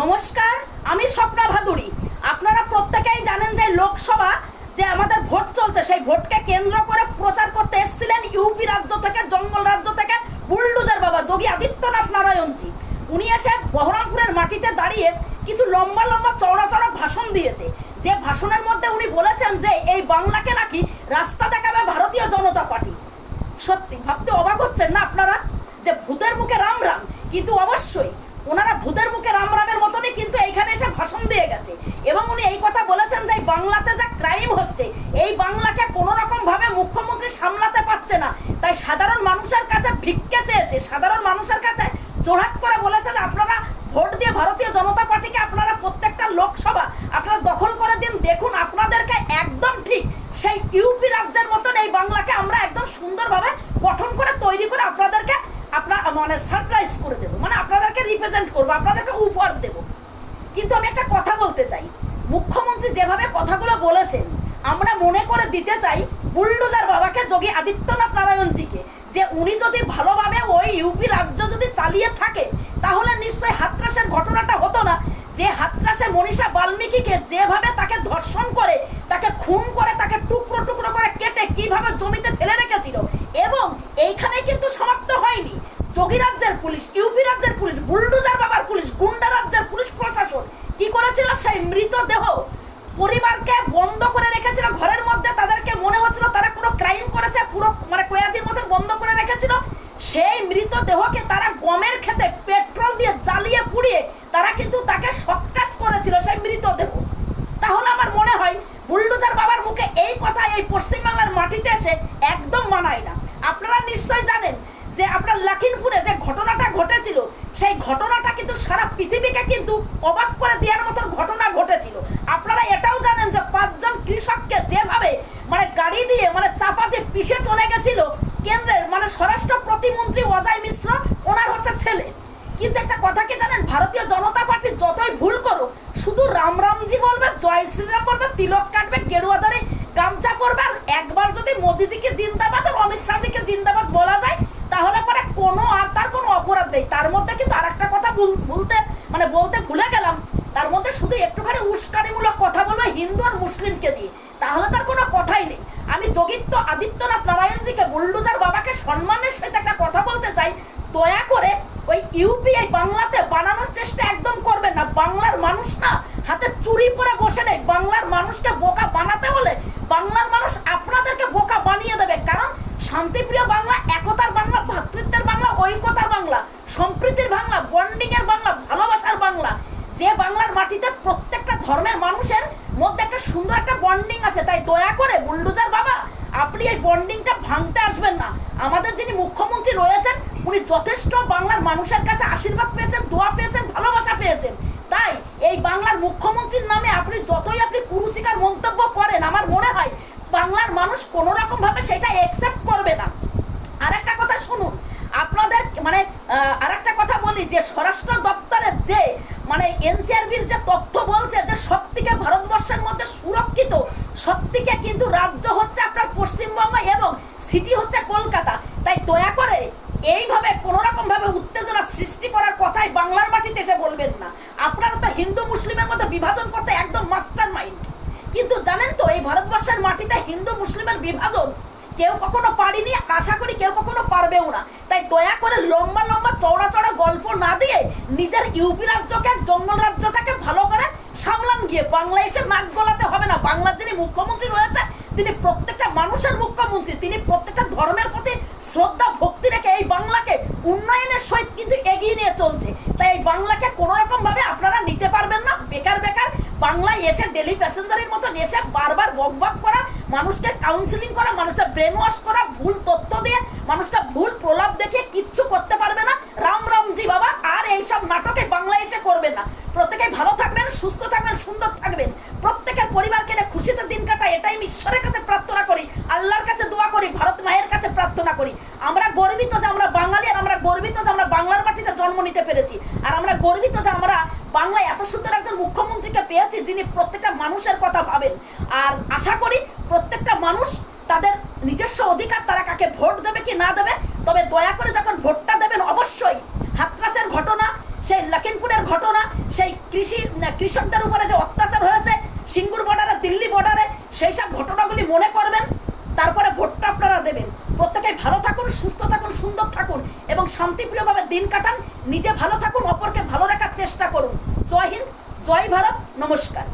নমস্কার, আমি স্বপ্না ভাদুরী। আপনারা প্রত্যেকেই জানেন যে লোকসভা যে আমাদের ভোট চলছে, সেই ভোটকে কেন্দ্র করে প্রচার করতে এসেছিলেন ইউপি রাজ্য থেকে, জঙ্গল রাজ্য থেকে বুলডুজার বাবা যোগী আদিত্যনাথ নারায়ণজি। উনি এসে বহরমপুরের মাটিতে দাঁড়িয়ে কিছু লম্বা লম্বা চওড়া চড়া ভাষণ দিয়েছে। যে ভাষণের মধ্যে উনি বলেছেন যে, এই বাংলাকে নাকি রাস্তা দেখাবে ভারতীয় জনতা পার্টি। সত্যি, ভাবতে অবাক হচ্ছেন না আপনারা? যে ভূতের মুখে রাম রাম, কিন্তু অবশ্যই ওনারা ভূতের মুখে রাম রামের দিয়ে গেছে। এবং উনি এই কথা বলেছেন যে বাংলাতে যা ক্রাইম হচ্ছে, এই বাংলাকে কোনো রকম ভাবে মুখ্যমন্ত্রী সামলাতে পারছে না। তাই সাধারণ মানুষের কাছে ভিক্ষে চেয়েছে, সাধারণ মানুষের কাছে জোরহাত করে বলেছে যে আপনারা ভোট দিয়ে ভারতীয় জনতা পার্টিকে আপনারা প্রত্যেকটা লোকসভা আপনারা দখল করে দিন। দেখুন, আপনাদেরকে একদম ঠিক সেই ইউপি রাজ্যের মতন এই বাংলাকে আমরা একদম সুন্দরভাবে গঠন করে তৈরি করে আপনাদেরকে, আপনার মানে সারপ্রাইজ করে দেবো। মানে আপনাদেরকে রিপ্রেজেন্ট করব, আপনাদেরকে উপহার দেবো। কিন্তু আমি একটা কথা বলতে চাই। মুখ্যমন্ত্রী যেভাবে কথাগুলো বলেছেন, আমরা মনে করে দিতে চাই বুলডোজার বাবাকে যোগী আদিত্যনাথ নারায়ণজিকে, যে উনি যদি ভালোভাবে ওই ইউপি রাজ্য যদি চালিয়ে থাকে, তাহলে নিশ্চয়ই হাতরাসের ঘটনাটা হতো না। যে হাতরাসে মনীষা বাল্মীকিকে যেভাবে তাকে ধর্ষণ করে, তাকে খুন করে, তাকে টুকরো টুকরো করে কেটে কীভাবে জমিতে ফেলে রেখেছিল, এবং এইখানে কিন্তু সমাপ্ত হয়নি। যোগী রাজ্যের পুলিশ ইউপি রাজ্যের পুলিশ, বুলডোজার বাবার পুলিশ গুন্ডা রাজ্যের পুলিশ প্রশাসন কি করেছিল সেই মৃতদেহ পরিবারকে বন্ধ করে রেখেছিল, ঘরের মধ্যে তাদেরকে মনে হচ্ছিল তারা কোনো ক্রাইম করেছে, পুরো মানে কয়াদির মতন বন্ধ করে রেখেছিল। সেই মৃতদেহকে তারা গমের খেতে পেট্রোল দিয়ে জ্বালিয়ে পুড়িয়ে তারা কিন্তু তাকে সৎকাজ করেছিল সেই মৃতদেহ। তাহলে আমার মনে হয় বুলডোজার বাবার মুখে এই কথা এই পশ্চিমবাংলার মাটিতে এসে একদম মানায় না। আপনারা নিশ্চয় জানেন যে আপনার লখিমপুরে যে ঘটনাটা ঘটেছিল, সেই ঘটনাটা কিন্তু সারা পৃথিবীকে কিন্তু অবাক করে দেওয়ার মতন ঘটনা ঘটেছিল। আপনারা এটাও জানেন যে পাঁচজন কৃষককে যেভাবে মানে গাড়ি দিয়ে মানে চাপা দিয়ে পিষে চলে গেছিল, কেন্দ্রের মানে স্বরাষ্ট্র প্রতিমন্ত্রী অজয় মিশ্র, ওনার হচ্ছে ছেলে। কিন্তু একটা কথা কি জানেন? ভারতীয় জনতা পার্টি যতই ভুল করো শুধু রাম রামজি বলবে, জয় শ্রীরাম বলবে, তিলক কাটবে, গেরুয়া ধরে গামছা পরবে, আর একবার যদি মোদিজিকে জিন্দাবাদ আর অমিত শাহজিকে জিন্দাবাদ বলা যায় তাহলে পরে কোনো আর তার কোনো অপরাধ নেই। তার মধ্যে কিন্তু আর একটা কথা ভুলতে মানে বলতে ভুলে গেলাম। তার মধ্যে শুধু একটুখানি উস্কানিমূলক কথা বলব হিন্দু আর মুসলিমকে দিয়ে। তাহলে তার কোনো কথাই নেই। আমি যোগিত্য আদিত্যনাথ নারায়ণজিকে বুল্ডুজার বাবাকে সম্মানের সাথে একটা কথা বলতে চাই। দয়া করে ওই ইউপিআই বাংলাতে বানানোর চেষ্টা একদম করবেন না। বাংলার মানুষ না হাতে চুরি পরে বসে নেই। বাংলার মানুষকে বোকা বানাতে হলে বাংলার মানুষ আপনাদেরকে বোকা বানিয়ে দেবে। কারণ শান্তিপ্রিয় বাংলা, একতার বাংলা ভ্রাতৃত্বের বাংলা ঐকতার বাংলা, সম্প্রীতির বাংলা বন্ডিং এর বাংলা, ভালোবাসার বাংলা। যে বাংলার মাটিতে প্রত্যেকটা ধর্মের মানুষের মধ্যে একটা সুন্দর একটা বন্ডিং আছে, তাই দয়া করে বুলডোজার বাবা, আপনি এই বন্ডিংটা ভাঙতে আসবেন না। আমাদের যিনি মুখ্যমন্ত্রী রয়েছেন, উনি যথেষ্ট বাংলার মানুষের কাছে আশীর্বাদ পেয়েছেন, দোয়া পেয়েছেন, ভালোবাসা পেয়েছেন। তাই এই বাংলার মুখ্যমন্ত্রীর নামে আপনি যতই আপনি কুরুশিকার মন্তব্য করেন, আমার মনে হয় বাংলার মানুষ কোনো রকম ভাবে সেটা একসেপ্ট করবে না। আর একটা কথা শুনুন, আপনাদের মানে আর একটা কথা বলি, যে স্বরাষ্ট্র দপ্তরের যে মানে এনসিআরবির যে তথ্য বলছে যে সত্যিকে ভারতবর্ষের মধ্যে সুরক্ষিত সত্যিকে কিন্তু রাজ্য হচ্ছে আপনার পশ্চিমবঙ্গ এবং সিটি হচ্ছে কলকাতা। তাই দয়া করে এইভাবে কোনো রকম ভাবে উত্তেজনা সৃষ্টি করার কথাই বাংলার মাটিতে এসে বলবেন না। আপনারা তো হিন্দু, মুসলিমের মধ্যে বিভাজন করতে একদম মাস্টার মাইন্ড কিন্তু জানেন তো, এই ভারতবর্ষের মাটিতে হিন্দু মুসলিমের বিভাজন কেউ কখনো পারিনি আশা করি কেউ কখনো পারবেও না। তাই দয়া করে লম্বা লম্বা চওড়া চড়া গল্প না দিয়ে নিজের ইউপি রাজ্যকে, জঙ্গল রাজ্যটাকে ভালো করে সামলান গিয়ে। বাংলাদেশের নাক গলাতে হবে না। বাংলার যিনি মুখ্যমন্ত্রী রয়েছে, তিনি প্রত্যেকটা মানুষের মুখ্যমন্ত্রী, তিনি প্রত্যেকটা ধর্মের প্রতি শ্রদ্ধা, ভক্তি রেখে এই বাংলাকে উন্নয়নের সহিত কিন্তু এগিয়ে নিয়ে চলছে। তাই এই বাংলাকে কোনো রকম ভাবে আপনারা নিতে পারবেন না বেকার বেকার বাংলায় এসে ডেলি প্যাসেঞ্জারের মতন এসে বারবার বক বক করা, মানুষকে কাউন্সিলিং করা মানুষকে ব্রেন ওয়াশ করা, ভুল তথ্য দিয়ে মানুষকে ভুল প্রলাপ দেখে কিচ্ছু করতে পারবে না। রাম রামজি বাবা, আর এইসব নাটকে বাংলায় এসে করবেন না। প্রত্যেকে ভালো থাকবেন, সুস্থ থাকবেন, সুন্দর থাকবেন। প্রত্যেকের পরিবারকে খুশিতে দিন কাটায় এটাই আমি ঈশ্বরের কাছে প্রার্থনা করি, আল্লাহর কাছে দোয়া করি, ভারত মায়ের কাছে প্রার্থনা করি। আমরা গর্বিত যে আমরা বাঙালি, আর আমরা গর্বিত যে আমরা বাংলার মাটিতে জন্ম নিতে পেরেছি। আর আমরা গর্বিত যে আমরা বাংলায় এত সুন্দর একজন মুখ্যমন্ত্রীকে পেয়েছি যিনি প্রত্যেকটা মানুষের কথা ভাবেন। আর আশা করি প্রত্যেকটা মানুষ তাদের নিজস্ব অধিকার তারা কাকে ভোট দেবে কি না দেবে, তবে দয়া করে যখন ভোটটা দেবেন অবশ্যই হাতরাসের ঘটনা, সেই লখিমপুরের ঘটনা, সেই কৃষি কৃষকদের উপরে যে অত্যাচার হয়েছে, সিঙ্গুর বর্ডারে দিল্লি বর্ডারে সেই সব ঘটনাগুলি মনে করবেন, তারপরে ভোটটা আপনারা দেবেন। প্রত্যেকে ভালো থাকুন, সুস্থ থাকুন, সুন্দর থাকুন এবং শান্তিপ্রিয়ভাবে দিন কাটান, নিজে ভালো থাকুন, অপরকে ভালো চেষ্টা করুন। জয় হিন্দ জয় ভারত নমস্কার।